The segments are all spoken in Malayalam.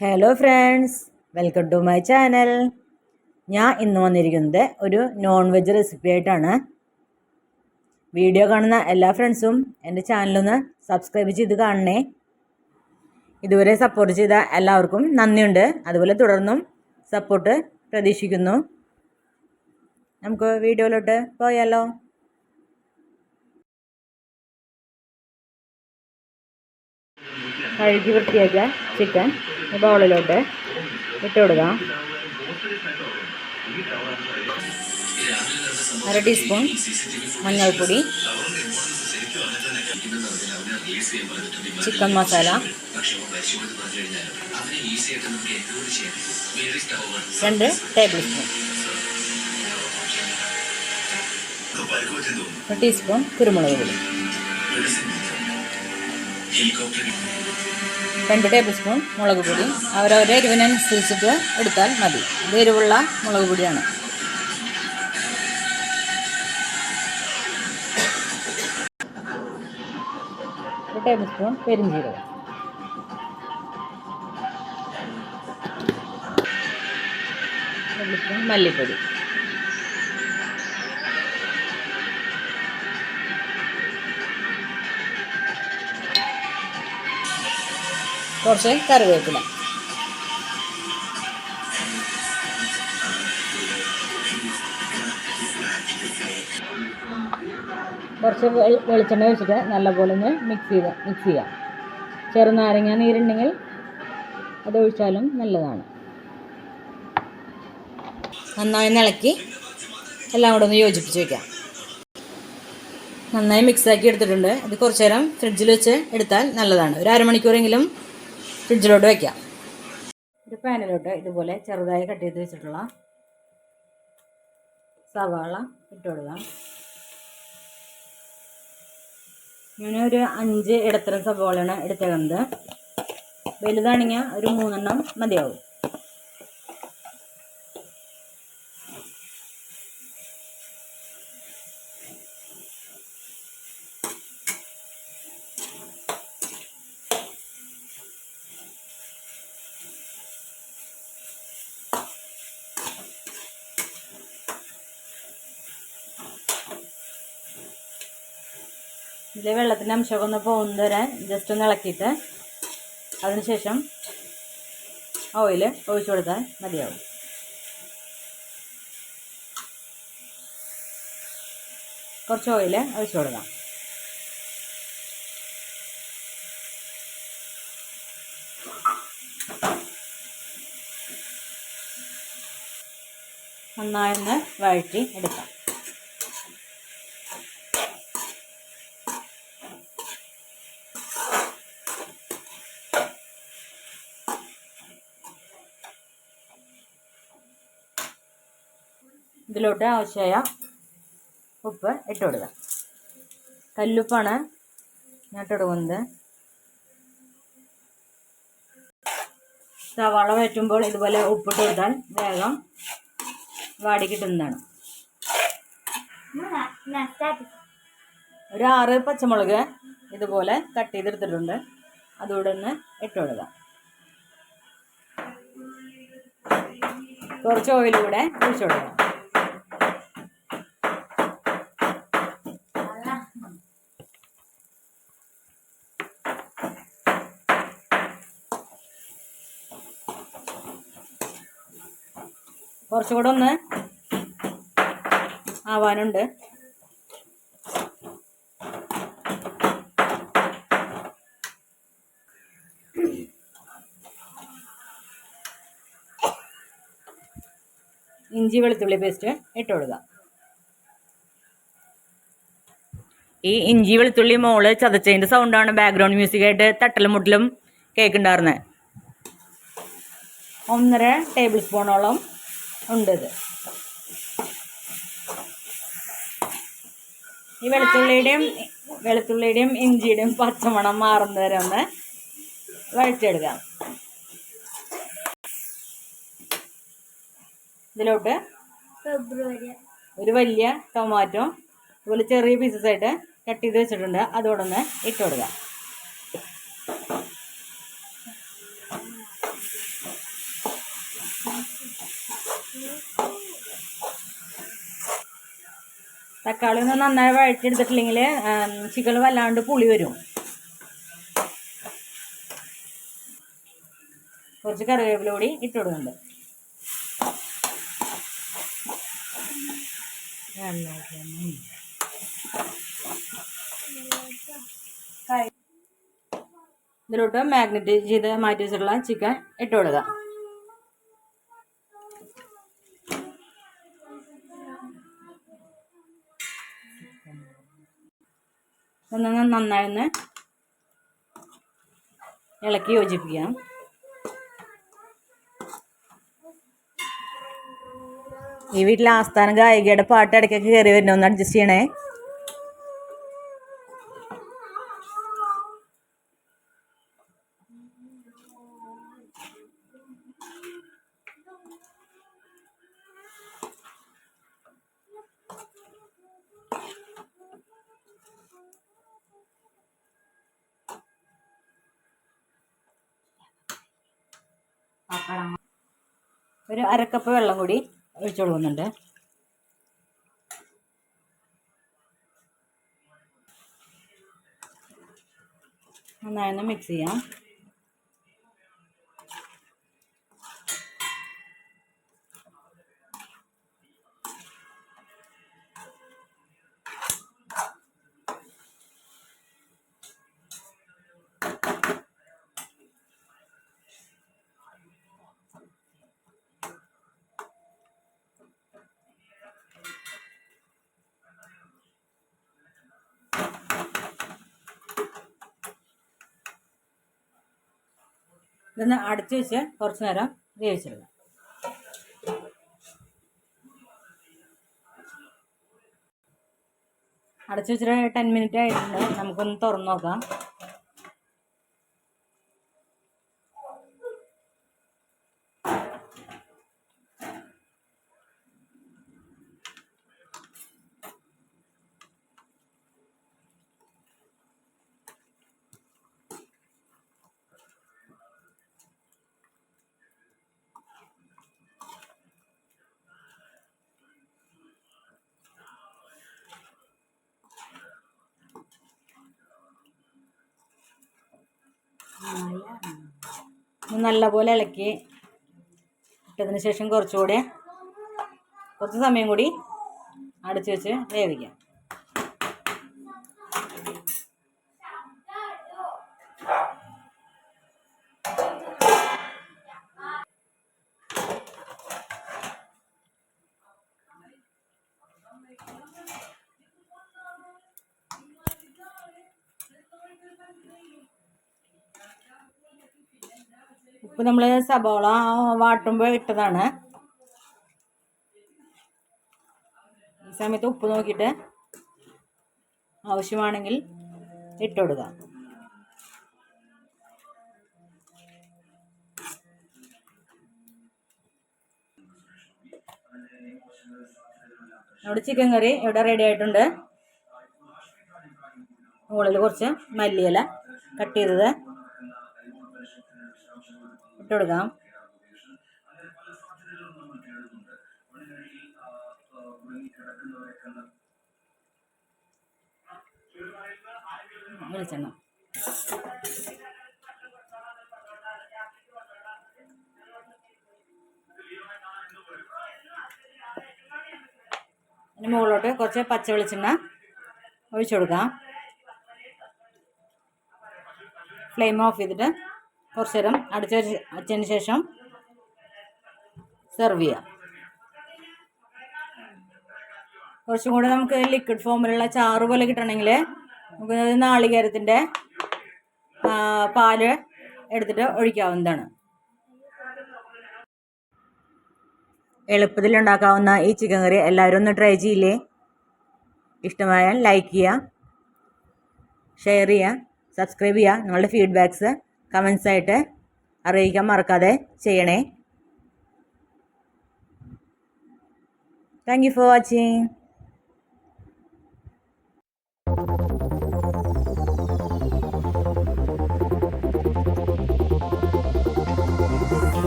Hello friends welcome to my channel ഞാൻ ഇന്ന് വന്നിരിക്കുന്നത് ഒരു നോൺ വെജ് റെസിപ്പി ആയിട്ടാണ്. വീഡിയോ കാണുന്ന എല്ലാ ഫ്രണ്ട്സും എന്റെ ചാനലൊന്ന് സബ്സ്ക്രൈബ് ചെയ്ത് കാണണേ. ഇതുവരെ സപ്പോർട്ട് ചെയ്ത എല്ലാവർക്കും നന്ദിയുണ്ട്. അതുപോലെ തുടർന്നും സപ്പോർട്ട് പ്രതീക്ഷിക്കുന്നു. നമുക്ക് വീഡിയോയിലോട്ട് പോയാലോ? കഴുകി വൃത്തിയാക്കിയ ചിക്കൻ ബൗളിലോട്ട് ഇട്ട് കൊടുക്കാം അര ടീസ്പൂൺ മഞ്ഞൾപ്പൊടി. ചിക്കൻ മസാല. രണ്ട് ടേബിൾ സ്പൂൺ. ഒരു ടീസ്പൂൺ കുരുമുളക് പൊടി. രണ്ട് ടേബിൾ സ്പൂൺ മുളക് പൊടി. അവരവരുടെ എരിവിനനുസരിച്ചിട്ട് എടുത്താൽ മതി. ഇത് എരിവുള്ള മുളക് പൊടിയാണ്. ഒരു ടേബിൾ സ്പൂൺ പെരിഞ്ചീരകം ടേബിൾ മല്ലിപ്പൊടി. കുറച്ച് കറിവേപ്പില. കുറച്ച് വെളിച്ചെണ്ണ വെച്ചിട്ട് നല്ലപോലെ ഒന്ന് മിക്സ് ചെയ്ത് മിക്സ് ചെയ്യാം. ചെറുനാരങ്ങ നീരുണ്ടെങ്കിൽ അത് ഒഴിച്ചാലും നല്ലതാണ്. നന്നായി ഇളക്കി എല്ലാം കൂടെ ഒന്ന് യോജിപ്പിച്ച് വയ്ക്കാം നന്നായി മിക്സാക്കി എടുത്തിട്ടുണ്ട്. ഇത് കുറച്ച് നേരം ഫ്രിഡ്ജിൽ വെച്ച് എടുത്താൽ നല്ലതാണ്. ഒരു അരമണിക്കൂറെങ്കിലും ഫ്രിഡ്ജിലോട്ട് വയ്ക്കാം ഒരു പാനിലോട്ട് ഇതുപോലെ ചെറുതായി കട്ട് ചെയ്ത് വെച്ചിട്ടുള്ള സവാള ഇട്ട് കൊടുക്കാം. ഞാൻ ഒരു അഞ്ച് ഇടത്തരം സവാളയാണ് എടുത്തേക്കുന്നത്. വലുതാണെങ്കിൽ ഒരു മൂന്നെണ്ണം മതിയാവും. ഇതിലെ വെള്ളത്തിന്റെ അംശമൊക്കെ ഒന്ന് പോകുന്നത് വരെ ജസ്റ്റ് ഒന്ന് ഇളക്കിയിട്ട് അതിനുശേഷം ഓയിൽ ഒഴിച്ചു കൊടുത്താൽ മതിയാവും. കുറച്ച് ഓയിൽ ഒഴിച്ചു കൊടുക്കാം. നന്നായൊന്ന് വഴറ്റി എടുക്കാം. ഇതിലോട്ട് ആവശ്യമായ ഉപ്പ് ഇട്ട് കൊടുക്കുക കല്ലുപ്പാണ് ഞാൻ ഇട്ട് കൊടുക്കുന്നത്. സവാള വറ്റുമ്പോൾ ഇതുപോലെ ഉപ്പിട്ട് കൊടുത്താൽ വേഗം വാടി കിട്ടുന്നതാണ്. ഒരു ആറ് പച്ചമുളക് ഇതുപോലെ കട്ട് ചെയ്തെടുത്തിട്ടുണ്ട്. അതുകൂടെ ഒന്ന് ഇട്ട് കൊടുക്കാം. കുറച്ച് ഓയിലൂടെ ഒഴിച്ചു കൊടുക്കാം. കുറച്ചുകൂടെ ഒന്ന് ആവാനുണ്ട്. ഇഞ്ചി വെളുത്തുള്ളി പേസ്റ്റ് ഇട്ട് കൊടുക്കുക ഈ ഇഞ്ചി വെളുത്തുള്ളി മോൾ ചതച്ചതിന്റെ സൗണ്ടാണ് ബാക്ക്ഗ്രൗണ്ട് മ്യൂസിക്കായിട്ട് തട്ടലും മുട്ടലും കേൾക്കുന്നുണ്ടായിരുന്നത് ഒന്നര ടേബിൾ സ്പൂണോളം ഉണ്ട് ഇത് ഈ വെളുത്തുള്ളിയുടെയും വെളുത്തുള്ളിയുടെയും ഇഞ്ചിയുടെയും പച്ചമണം മാറുന്ന വരെ ഒന്ന് വഴറ്റിയെടുക്കാം. ഇതിലോട്ട് ഒരു വലിയ ടൊമാറ്റോ അതുപോലെ ചെറിയ പീസസ് ആയിട്ട് കട്ട് ചെയ്ത് വെച്ചിട്ടുണ്ട്. അതോടൊന്ന് ഇട്ടുകൊടുക്കാം ഇട്ട് കൊടുക്കാം. തക്കാളി ഒന്ന് നന്നായി വഴറ്റിയെടുത്തിട്ടില്ലെങ്കിൽ ചിക്കൻ വല്ലാണ്ട് പുളി വരും. കുറച്ച് കറിവേപ്പില കൂടി ഇട്ട് കൊടുക്കുന്നുണ്ട്. ഇതിലോട്ട് മാഗ്നറ്റ് ചെയ്ത് മാറ്റി വെച്ചിട്ടുള്ള ചിക്കൻ ഇട്ട് കൊടുക്കുക. ഒന്ന് നന്നായി ഒന്ന് ഇളക്കി യോജിപ്പിക്കാം. ഈ വീട്ടിലെ ആസ്ഥാന ഗായികയുടെ പാട്ട് ഇടയ്ക്കൊക്കെ കയറി വരുന്ന. ഒന്ന് അഡ്ജസ്റ്റ് ചെയ്യണേ. ഒരു അരക്കപ്പ് വെള്ളം കൂടി ഒഴിച്ചു കൊടുക്കുന്നുണ്ട്. നന്നായി ഒന്ന് മിക്സ് ചെയ്യാം. ഇതൊന്ന് അടച്ചു വെച്ച് കുറച്ച് നേരം വേവിച്ചെടുക്കാം. അടച്ചു വെച്ചിട്ട് ടെൻ മിനിറ്റ് ആയിട്ടുണ്ട്. നമുക്കൊന്ന് തുറന്നു നോക്കാം. നല്ലപോലെ ഇളക്കി ഇട്ടതിന് ശേഷം കുറച്ചുകൂടി കുറച്ച് സമയം കൂടി അടച്ചു വെച്ച് വേവിക്കാം. ഉപ്പ് നമ്മൾ സബോള വാട്ടുമ്പോൾ ഇട്ടതാണ്. ഈ സമയത്ത് ഉപ്പ് നോക്കിയിട്ട് ആവശ്യമാണെങ്കിൽ ഇട്ട് കൊടുക്കുക നമ്മുടെ ചിക്കൻ കറി ഇവിടെ റെഡി ആയിട്ടുണ്ട്. മുകളിൽ കുറച്ച് മല്ലിയില കട്ട് ചെയ്തത്. കൊടുക്കാം വെളിച്ചെണ്ണ അതിന് മുകളിലോട്ട് കുറച്ച് പച്ച വെളിച്ചെണ്ണ ഒഴിച്ചു കൊടുക്കാം. ഫ്ലെയിം ഓഫ് ചെയ്തിട്ട് കുറച്ച് നേരം അടിച്ച വെച്ച് വെച്ചതിന് ശേഷം സെർവ് ചെയ്യാം. കുറച്ചും കൂടെ നമുക്ക് ലിക്വിഡ് ഫോമിലുള്ള ചാറ് പോലെ കിട്ടണമെങ്കിൽ നമുക്ക് നാളികേരത്തിന്റെ പാൽ എടുത്തിട്ട് ഒഴിക്കാവുന്നതാണ്. എളുപ്പത്തിൽ ഉണ്ടാക്കാവുന്ന ഈ ചിക്കൻ കറി എല്ലാവരും ഒന്ന് ട്രൈ ചെയ്യില്ലേ? ഇഷ്ടമായാൽ ലൈക്ക് ചെയ്യുക ഷെയർ ചെയ്യുക സബ്സ്ക്രൈബ് ചെയ്യുക നിങ്ങളുടെ ഫീഡ്ബാക്ക്സ് കമൻസ് ആയിട്ട് അറിയിക്കാൻ മറക്കാതെ ചെയ്യണേ. താങ്ക് യു ഫോർ വാച്ചിങ്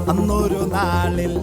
അന്നൊരു നാളിൽ